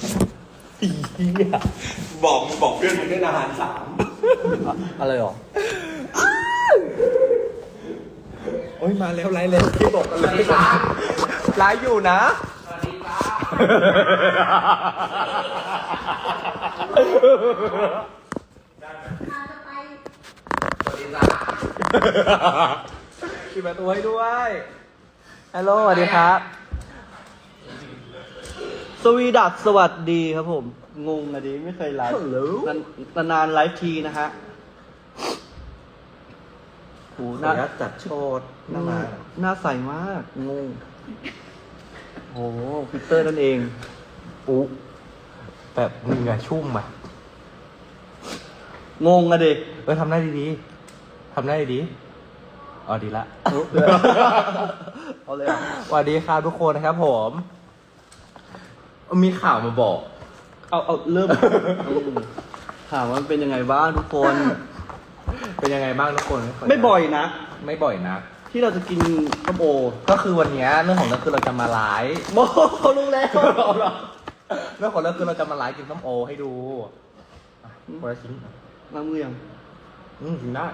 ษณาบอกบอกเพื่อนมึงได้อาหารสามอะไรหรอโอ้ยมาแล้วไลฟ์แล้วที่บอกกันเลยไลฟ์อยู่นะปิดประตูให้ด้วยฮัลโหลสวัสดีครับ สวีดัสสวัสดีครับผม งงอะดิไม่เคยไลฟ์ Hello นานนานๆไลฟ์ทีนะฮะโหขหอน้าอนุญาตจัดโชดหน้ามาหน้าใสมาก งงโอ้ฟิลเตอร์นั่นเอง อุ๊แบบมึงอะชุ่มอะงงอะดิเออทำได้ดีๆทำได้ดีๆอ๋อดีละ เอาเลยอะสวัสดีครับทุกคนนะครับผม มีข่าวมาบอก เอาเอาเริ่มอืมถามว่ามันเป็นยังไงบ้างทุกคน เป็นยังไงบ้างทุกคนไม่บ่อยนะ ไม่บ่อยนะ ที่เราจะกินส้มโอก็คือวันเนี้ยเรื่องของเรื่องคือเราจะมาไลฟ์โมเขารู้แล้วเรื่องของเรื่องคือเราจะมาไลฟ์กินส้มโอให้ดูอะคนละชิ้นล้างมือยังอืมกินได้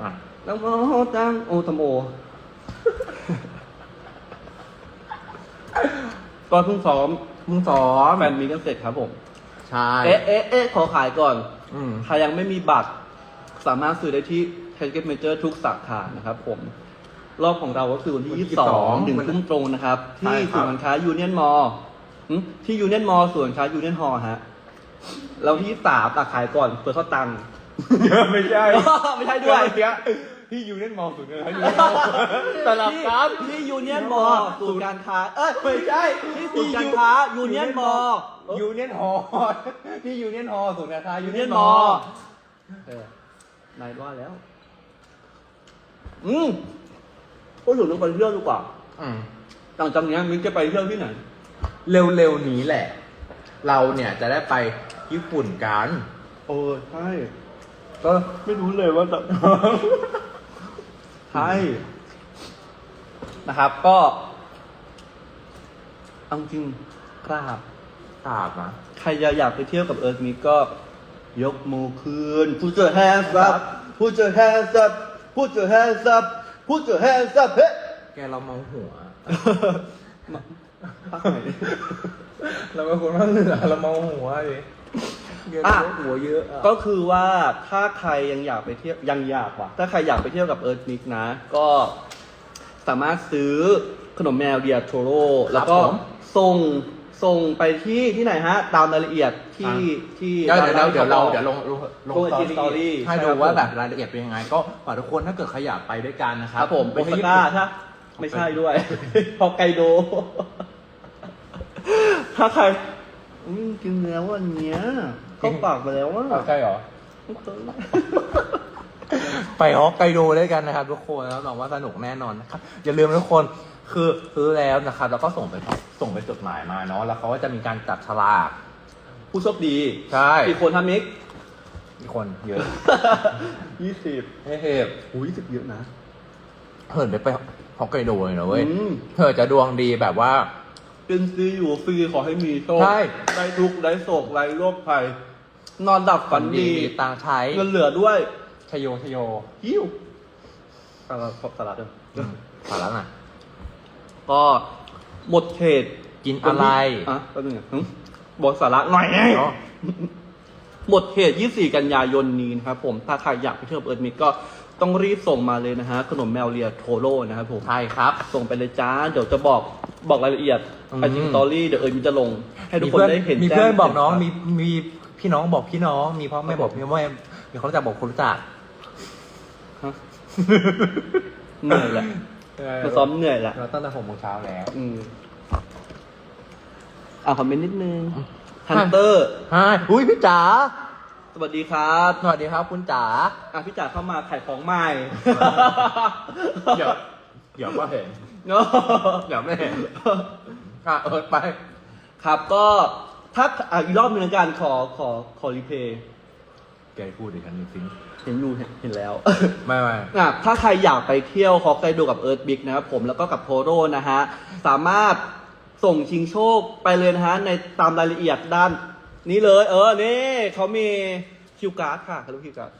อะ แล้วโมจังโอทำโอตอ นเพิ่งซ้อมมึงซ้อมแฟนมีกันเสร็จครับผม ใช่เอ๊ะเอ๊ะเอ๊ะขอขายก่อน อืม ใครยังไม่มีบัตร สามารถซื้อได้ที่ t a g e t Major ทุกสาขานะครับผม รอบของเราก็คือวันที่ 22ถึงทุ่มตรงนะครับที่ศูนย์การค้ายูเนียนมอลที่ยูเนียนมอลส่วนย์ค้ายูเนียนฮอฮะ เราที่สามตักขายก่อนเปิดเข้าตังค์ ไม่ใช่ ไม่ใช่ด้วยเนี้ย ที่ยูเนียนมอลสุดเลยนะยูเนียนมอลตลับครับ ที่ยูเนียนมอศูนย์การค้า เอ้ยไม่ใช่ที่ศูนย์การค้ายูเนียนมอยูเนียนฮอที่ยูเนียนฮอสุดนะคะยูยูเนีเนียยนนมมออเออนายว่าแล้ว อืมพูดถึงเรื่องไปเที่ยวดีกว่าอืม หลังจากนี้มิ้นจะไปเที่ยวที่ไหน เร็วๆนี้แหละ เราเนี่ยจะได้ไปญี่ปุ่นกัน โอ้ใช่ ก็ไม่รู้เลยว่าจะ ใช่นะครับ ก็เอาจริงกราบตราบนะ ใครอยากไปเที่ยวกับเอิร์ธมิกก็ยกมือคืน Put your hands up Put your hands up Put your hands up Put your hands up เฮ้แกเราเมาหัวภาคไหนเราเป็นคนภาคเหนือเราเมาหัวดิ เยอะอะ หัวเยอะอะก็คือว่าถ้าใครยังอยากไปเที่ยวยังอยากว่ะ ถ้าใครอยากไปเที่ยวกับเอิร์ธมิกนะ ก็สามารถซื้อขนมแมวเดียโทโร่แล้วก็ส่งส่งไปที่ที่ไหนฮะ ตามรายละเอียดที่ที่เดี๋ยวเดี๋ยวเดี๋ยวเดี๋ยวเราร้นเดี๋ยวลงลงลง ลง IG ส Story ตอรี่ให้ใช่ดูครับว่าผมแบบรายละเอียดเป็นยังไง ก็ฝากทุกคนถ้าเกิดใครอยากไปด้วยกันนะคครัรับผมไปโอที่ซาญี่ก้าปุ่นใช่ไม่ใช่ด้วย ฮอกไกโด ถ้าใคร อืมกินแล้ววันเนี้ยก็ปากไปแล้วว่าอะใช่เหรอ ไปฮอกไกโดด้วยกันนะครับ ทุกคนแล้วบอกว่าสนุกแน่นอนนะครับอย่าลืมนะทุกคนคือซื้อแล้วนะครับ แล้วก็ส่งไปส่งไปจดหมายมาเนาะแล้วเขาก็จะมีการจับฉลากผู้โชคดีใช่กี่คนทำมิกมีคนเยอะยี่สิบเฮ้ยอุ้ยยี่สิบเยอะนะเหินไปไปฮอกไกโดเลยนะเว้ยอืมเธอจะดวงดีแบบว่า เป็นซีอยู่ฟรีขอให้มีโชคใช่ ได้ทุกข์ได้โศกได้โรคภัยนอนดับฝันดีมีตังค์ใช้เงินเหลือด้วยชโยชโยหิ้วสลัดสลัดเด้ออืมสาระน่ะ ก็หมดเขตกินอะไรอะแป๊บนึงอะหึบอกสาระหน่อยไง เนาะ หมดเขต 24 กันยายนนี้นะครับผม ถ้าใครอยากไปเที่ยวกับเอิร์ธมิกก็ต้องรีบส่งมาเลยนะฮะ ขนมแมวเลียโทโร่นะครับผม ใช่ครับ ส่งไปเลยจ้า เดี๋ยวจะบอก บอกรายละเอียดอืม ไอจีสตอรี่เดี๋ยวเอิร์ธมิกจะลง ให้ทุกมีคนเพื่อนได้เห็นมีแจ้งเพื่อนบอกน้องเห็มีมีพี่น้องบอกพี่น้อง มีพ่อแม่บอกพี่แม่มีคนรู้จักบอกคนรู้จักฮะเหนื่อยแหละมาซ้อมเหนื่อยแหละเราตั้งแต่หกโมงเช้าแล้ว อืมอ่าคอมเมนต์นิดนึงฮันเตอร์ใช่อุ้ยพี่จ๋าสวัสดีครับสวัสดีครับคุณจ๋า อะพี่จ๋าเข้ามาขายของใหม่ เดี๋ยวเดี๋ยวก็เห็น เนาะเดี๋ยวไม่เห็นอะเออไป ครับก็ถ้าอะอีกรอบหนึงในการขอขอขอรีเพย์แกพูดดิฉันจริงเห็นอยู่เห็นเห็นแล้ว ไม่ไม่อะถ้าใครอยากไปเที่ยวฮอกไกโดกับเอิร์ธบิ๊กนะครับผมแล้วก็กับโทโร่นะฮะ สามารถส่งชิงโชคไปเลยนะฮะ ในตามรายละเอียดด้าน นี้เลย เออ นี่เขามีคิวการ์ดค่ะเขาเรียกคิวการ์ด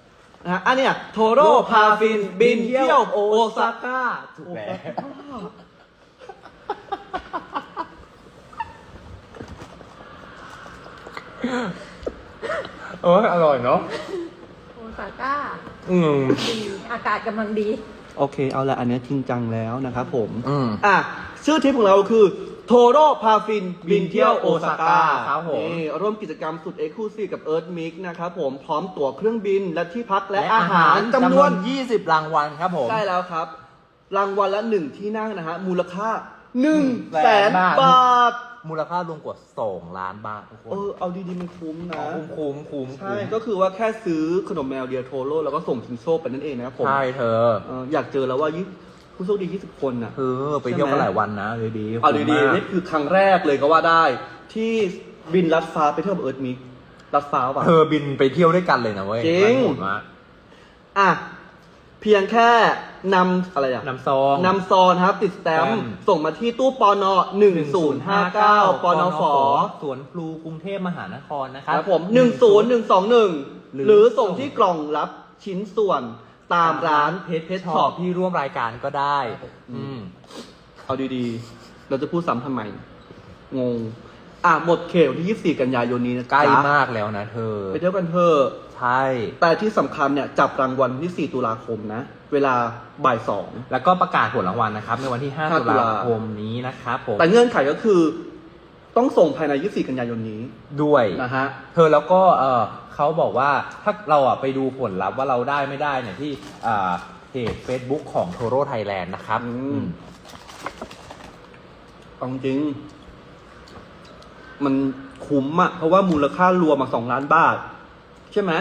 นะฮะอันเนี้ยโทโร่พาฟินบินเที่ยวโอซาก้าถูกแล้วโอ้ยอร่อยเนาะโอซาก้าอืมดีอากาศกำลังดี โอเคเอาละอันเนี้ยจริงจังแล้วนะครับผม อืม อะชื่อทริปของเราคือ โทโร่พาฟินบินเที่ยวโอซาก้าครับผมนี่ร่วมกิจกรรมสุดเอ็กซ์คลูซีฟกับเอิร์ธมิกนะครับผมพร้อมตั๋วเครื่องบินและที่พักและอาหารจำนวน 20 รางวัลครับผมใช่แล้วครับ รางวัลละหนึ่งที่นั่งนะฮะมูลค่าหนึ่งแสนแสนบาทบาท มูลค่ารวมกว่า 2 ล้านบาททุกคนเออเอาดีๆมันคุ้มนะ คุ้มคุ้มคุ้มใช่ก็คือว่าแค่ซื้อขนมแมวเดียวโทโร่แล้วก็ส่งชิงโชคไปนั่นเองนะครับผมใช่เธอเอออยากเจอแล้วว่ายี่ ผู้โชคดี 20 คนน่ะ เออไปเที่ยวกันหลายวันนะดีดีๆเอาคุ้มดีมากๆนี่คือครั้งแรกเลยก็ว่าได้ ที่บินลัดฟ้าไปเที่ยวกับเอิร์ธมิกลัดฟ้าป่ะ เธอบินไปเที่ยวด้วยกันเลยนะเว้ยจริงมันโหดมากอะ เพียงแค่นำอะไรอะ น้ำซอง นำซอนครับ ติดสแตมป์สแตมป์ ส่งมาที่ตู้ปอนอหนึ่งศูนย์ห้าเก้าปอนอฝอสวนพลูกรุงเทพมหานครนะคครัรับผมหนึ่งศูนย์หนึ่งสองหนึ่งหรือหรือส่งที่กล่องรับชิ้นส่วน ตามร้านเพชรเพชรช็ช็ออปปที่ร่วมรายการก็ได้ อืม เอาดีๆ เราจะพูดซ้ำทำไม งง อะ หมดเขตวันที่ 24 กันยายนนี้นะใกล้จ๊ะมากแล้วนะเธอ ไปเที่ยวกันเถอะ ใช่ แต่ที่สำคัญเนี่ย จับรางวัลวันที่ 4 ตุลาคมนะ เวลาบ่ายสอง แล้วก็ประกาศผลรางวัลนะครับ ในวันที่ 5 5 ตุตุลาลาคมนี้นะครับผม แต่เงื่อนไขก็คือ ต้องส่งภายใน 24 กันยายนนี้ด้วย นะฮะ เธอแล้วก็เออเขาบอกว่าถ้าเราอะไปดูผลลัพธ์ว่าเราได้ไม่ได้เนี่ยที่อ่าเพจ Facebook ของ t o r o Thailand นะครับอืม อืมเอาจริงมันคุ้มอะเพราะว่ามูลค่ารวมมาสองล้านบาท ใช่ไหม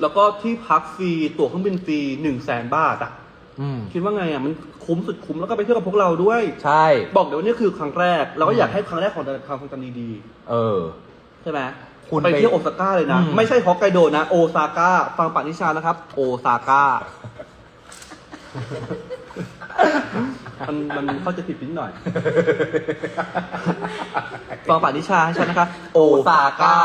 แล้วก็ที่พักฟรีตั๋วเครื่องบินฟรีหนึ่งแสนบาทอะ อืมคิดว่าไงอะมันคุ้มสุดคุ้มแล้วก็ไปเที่ยวกับพวกเราด้วย ใช่ บอกเดี๋ยวานี่คือครั้งแรก เราก็อืมอยากให้ครั้งแรกของเราความทรงจำดีเออ ๆใช่ไหมคุณไปไปเที่ยวโอซาก้าเลยนะ อืม ไม่ใช่ฮอกไกโดนะ โอซาก้าฟังปากนิชานะครับ โอซาก้ามันมันเข้าใจผิดนิดหน่อยฟังปากนิชาให้ฉันนะคะ โอซาก้า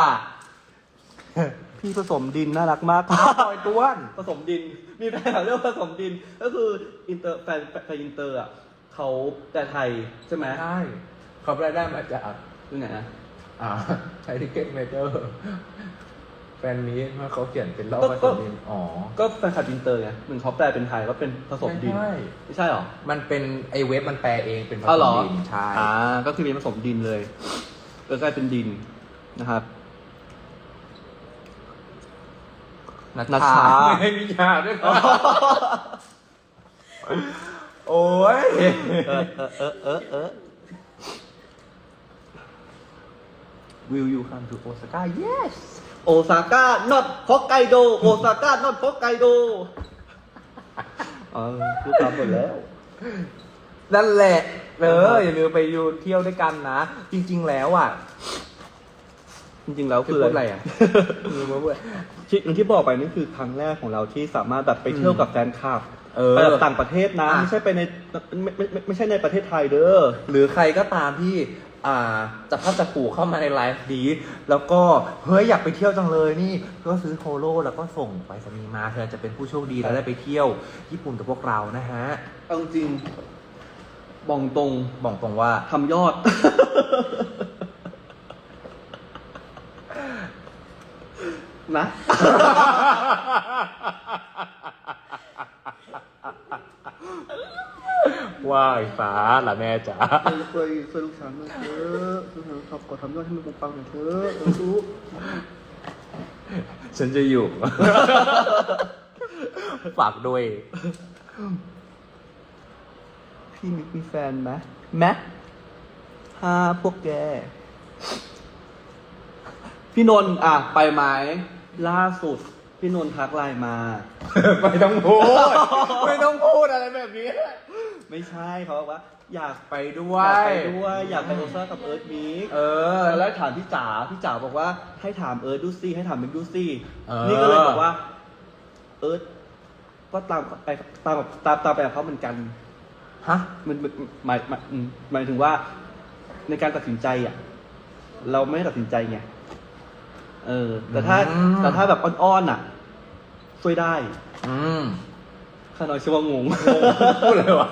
พี่ผสมดินน่ารักมากปล่อยต้วนผสมดิน มีแฟนเรื่องผสมดิน ก็คืออินเตอร์แฟนแฟนอินเตอร์อะเขาแต่ไทยใช่ไหมใช่เขาได้ได้มาจากที่ไหนนะอ่าไทยทิเก็ตเมเจอร์แฟนนี้เมื่อเขาเขียนเป็นเล่าก็ผก็สมดินอ๋อ ก็แฟนคลับอินเตอร์ไงเหมือนเขาแปลเป็นไทยว่าเป็นผสมดินไม่ใช่ไม่ใช่หรอ มันเป็นไอเว็บมันแปลเองเป็นผอ๋อสเหรมอดิน ใช่ อ่า ก็คือมีผสมดินเลยเออกลายเป็นดินนะครับ นัชนัชชาชา ไม่มีชาด้วยนะโอ้ยเออเออเออเออเออ Will you come to Osaka Yes Osaka not Hokkaido Osaka not Hokkaido เออรู้ตามหมดแล้ว นั่นแหละ เออ อย่าลืมไปอยู่เที่ยวด้วยกันนะ จริง ๆ แล้วอะ จริงๆแล้วคือจะพูดอะไรอะลืมมาพูดที่อย่างที่บอกไปนี่คือครั้งแรกของเราที่สามารถแบบไปเที่ยวกับแฟนคลับเออไปแบบต่างประเทศนะอะไม่ใช่ไปในไม่ไม่ไม่ไม่ใช่ในประเทศไทยเด้อหรือใครก็ตามที่อ่าจะพัดจะผูเข้ามาในไลฟ์นี้ แล้วก็เฮ้ยอยากไปเที่ยวจังเลยนี่ ก็ซื้อโคโลแล้วก็ส่งไปสนีย์มาเธอจะเป็นผู้โชคดีแล้วได้ไปเที่ยวญี่ปุ่นกับพวกเรานะฮะเอาจริงบอกตรงบอกตรงว่าทำยอด นะ ว่ายฟ้าล่ะแม่จ๋าช่วยช่วยลูกฉันหน่อยเถอะช่วยฉันทำกดทำยอดให้มันปังๆหน่อยเถอะเออรู้ฉันจะอยู่ ฝากด้วย พี่มิกมีแฟนไหมแม็กห้าพวกแก พี่นนท์อะ ไปไหม ล่าสุดพี่นนท์ทักไลน์มา ไม่ต้องพูด ไม่ต้องพูดอะไรแบบนี้ ไม่ใช่เขาบอกว่า อยากไปด้วอยากย ไปด้วยอยากไปโอซากับเอิร์ธมิกเออ แล้วถามพี่จ๋าพี่จ๋าบอกว่าให้ถามเอิร์ธดูซี่ให้ถามมิกดูซี่เออ นี่ก็เลยบอกว่า เอิร์ธก็ตามไปตามตามตามไปกับเขาเหมือนกัน ฮะ มันมันหมายหมายอืมหมายถึงว่าในการตัดสินใจอะ เราไม่ได้ตัดสินใจไง เออ แต่ถ้าอืม แต่ถ้าแบบอ่อนๆอะ ช่วยได้ อืมข้าน้อยชื่อว่างง พูดเลยวะ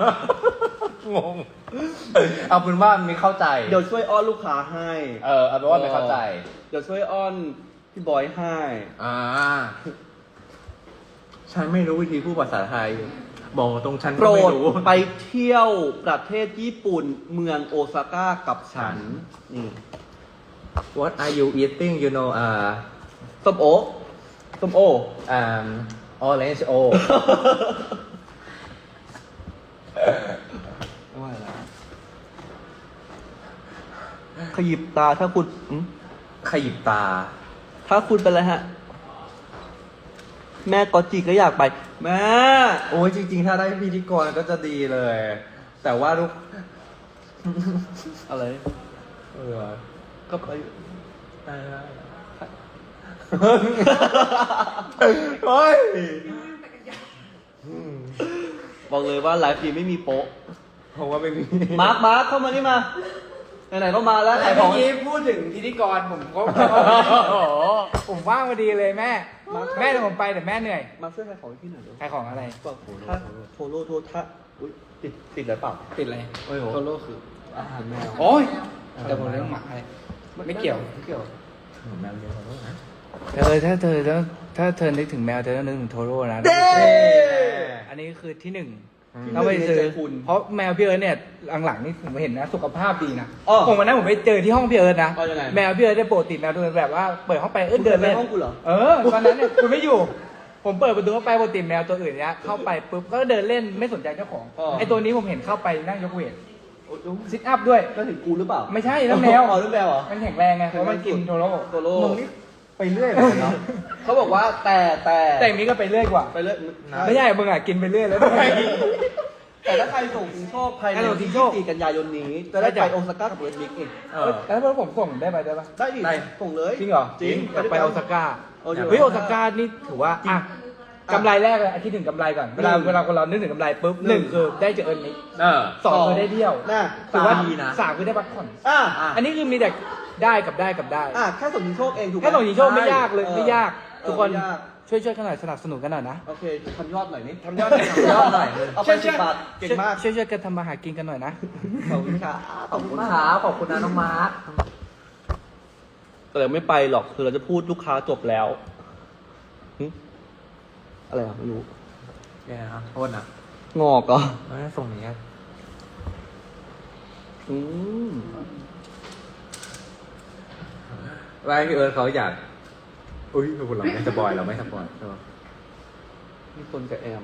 งง เอาเป็นว่าไม่เข้าใจ เดี๋ยวช่วยอ้อนลูกค้าให้เออเอาเป็นว่าไม่เข้าใจ เดี๋ยวช่วยอ้อนพี่บอยให้ อ่า ฉันไม่รู้วิธีพูดภาษาไทย บอกตรงฉันโปรก็ไม่ดรู้ ไปเที่ยวประเทศญี่ปุ่นเมืองโอซาก้ากับฉัน นี่ What are you eating you know อ่าส้มโอส้มโออ่า orange o ว่าอะไรขยิบตาถ้าคุณอืมขยิบตา ถ้าคุณเป็นอะไรฮะ แม่ก็จีก็อยากไป แม่ โอ้ยจริง ๆ ถ้าได้พิธีกรก็จะดีเลย แต่ว่าลูก อะไร เออ ก็ไปโอ้ยบอกเลยว่าไลฟ์นี้ไม่มีโป๊ะผมว่าไม่มีมาร์คมาร์คเข้ามานี่มา ไหนๆก็มาแล้วขายขเมื่อองกี้พูดถึงพิธีกรผมก็ ผมว่างพอดีเลยแม่ แม่เดี๋ยวผมไปแต่แม่เหนื่อยมาช่วยขายของให้พี่หน่อยเดี๋ยวขายของอะไร บอกถ้าโทโร่โทถ้าอุ้ยติดติดอะไรเปล่า ติดอะไรโอ้ยโห โซโล่คืออาหารแมว โอ้ยเดี๋ยวผมเลี้ยงหมาให้ ไม่เกี่ยว ไม่เกี่ยวแมวเลี้ยงของลูกนะเธอถ้าเธอถ้าถ้าเธอนึกถึงแมวเธอต้องนึกถึงโทโร่นะเด้อันนี้คือที่หนึ่งที่ต้องไปหนึ่งในซื้อใจคุณเพราะแมวพี่เอิร์ธเนี่ยหลังๆนี่ผมเห็นนะ สุขภาพดีนะอ้อผมวันนั้นผมไปเจอที่ห้องพี่เอิร์ธนะอ้อยังไงแมวพี่เอิร์ธได้ปกติแมวตัวนั้นแบบว่าเปิดห้องไปเอิร์ธเดินเล่นคุณเคยไปห้องกูเหรอเออตอนนั้นเนี่ยคุณไม่อยู่ ผมเปิดประตูเข้าไปปกติแมวตัวอื่นเนี้ยเข้าไปปุ๊บก็เดินเล่นไม่สนใจเจ้าของอ๋อไอตัวนี้ผมเห็นเข้าไปนั่งยกเวทโอ้ย ซิทอัพด้วย ก็ถึงกูหรือเปล่าไม่ใช่นั่นแมว อ๋อนั่นแมวเหรอ มันแข็งแรงไงเพราะมันกินโทโร่โทโร่มึงนี่ไปเรื่อยเหมือนกันเนาะเขาบอกว่าแต่แต่แต่อย่างนี้ก็ไปเรื่อยกว่า ไปเรื่อยไม่ใช่มึงอะกินไปเรื่อยแล้ว แต่ถ้าใครส่งถึงโชคภายในถ้าส่งวันถึที่งโชค24กันยายนนี้ จะได้ไปโอซาก้ากับเอิร์ธมิกอีกเออแล้วพอผมส่งได้ไปได้ปะได้ดิได้ส่งเลยจริงเหรอจริงอยากไปโอซาก้าโอ้ยเฮ้ยโอซาก้านี่ถือว่าอะ กำไรแรกเลยอาทิตย์ถึงกำไรก่อน เวลาหนึ่งเวลาคนเรานึกถึงกำไรปุ๊บหหนึ่นึ่งงคือได้เจอเอิร์นมิกเออ สองคือได้เที่ยวน่ะ ถือว่าสามดีนะ สามคือได้พักผ่อน อะอันนี้คือมีแต่ได้กับได้กับได้ อะแค่ส่งถึงโชคเองถูกไหมแค่ส่งหญิงโชคไม่ยากเลย ออไม่ยากทุกคนเออไม่ยากช่วยช่วยกันหน่อยสนับสนุนกันหน่อยนะ โอเคทำยอดหน่อยนี่ทำยอดหน่อยทำยอดหน่อยเอาไปช่วยสิบบาทเก่งมากช่วยช่วยกันทำมาหากินกันหน่อยนะ ขอบคุณค่ะขอบคุณขอบคุณมากครับขอบคุณนะน้องมาร์คแต่เราไม่ไปหรอกคือเราจะพูดลูกค้าจบแล้วหึ อะไรอะไม่รู้เนี่ยนะโทษนะงอกเหรอไม่ได้ส่งนี้อืมไว้พี่เอิร์ธเขาอยาก อุ้ยคุณเราไม่สปอยเราไม่สปอยใช่ปะมีคนกับแอม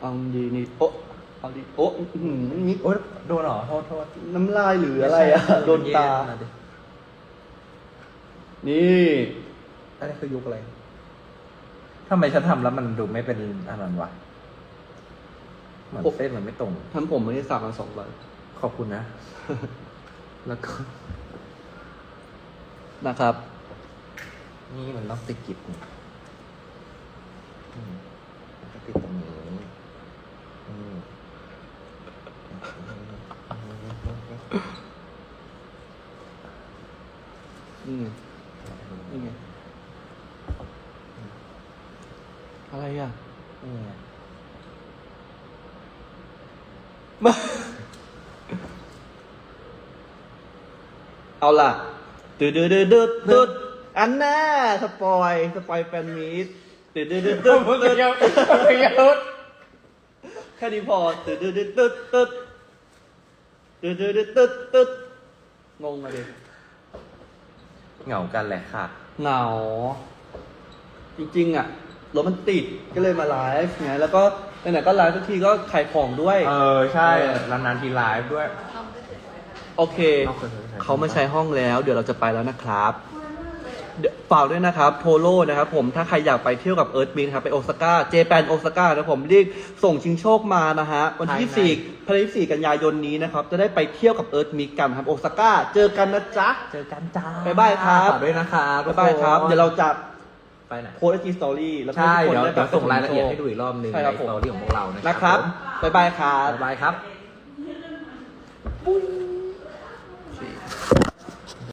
เอาดีนี่โอ๊ะเอาดีโอ๊ะอื้อหือนี่โอ๊ยโดนเหรอโทษโทษน้ำลายหรืออะไรอะโดนตาเย็ดิ นี่อันนี้คือยุคอะไรทำไมฉันทำแล้วมันดูไม่เป็นอันนั้นวะเหมือนเส้นมันไม่ตรง ทำผมไม่ได้สั่งมาสองใบขอบคุณนะ แล้วก็ นะครับ นี่มันต้องติดกิบนี่ เอาล่ะตืดดืดดืดดืดืดอันน่าสปอยสปอยแฟนมีดตืดดืดดืดดืดืดแค่นี้พอตืดดืดดืดดืดดืดตืดดืดดืดดืดืดงงะไรเหงากันแหละค่ะ เหงา จริงๆอะ รถมันติดก็เลยมาไลฟ์ไงแล้วก็ไหนๆก็ไลฟ์ทุกทีก็ขายของด้วย เออ ใช่นานๆทีไลฟ์ด้วย โอเคเอาเคยใช้เขามาใช้ห้องแล้ว เดี๋ยวเราจะไปแล้วนะครับเดี๋ยวฝากด้วยนะครับโทโร่นะครับผมถ้าใครอยากไปเที่ยวกับเอิร์ธมินครับไปโอซาก้าเจแปนโอซาก้านะครับผมรีบส่งชิงโชคมานะฮะวันที่24พฤศจิกายนนี้นะครับ จะได้ไปเที่ยวกับเอิร์ธมิกกันครับโอซาก้าเจอกันนะจ๊ะ เจอกันจ้าบ๊ายบายครับฝากด้วยนะครับบ๊ายบายครับ เดี๋ยวเราจะ ไปไหน โพสต์ไอจีสตอรี่แล้วก็ใช่ ทุกคนเดี๋ยวได้เดี๋ยวส่งรายละเอียดให้ดูดูอีกรอบหนึงใช่ในครับผมสตอรี่ของพวกเรานะนะครับผมบ๊ายบายครับบ๊ายบายครับบุ้ย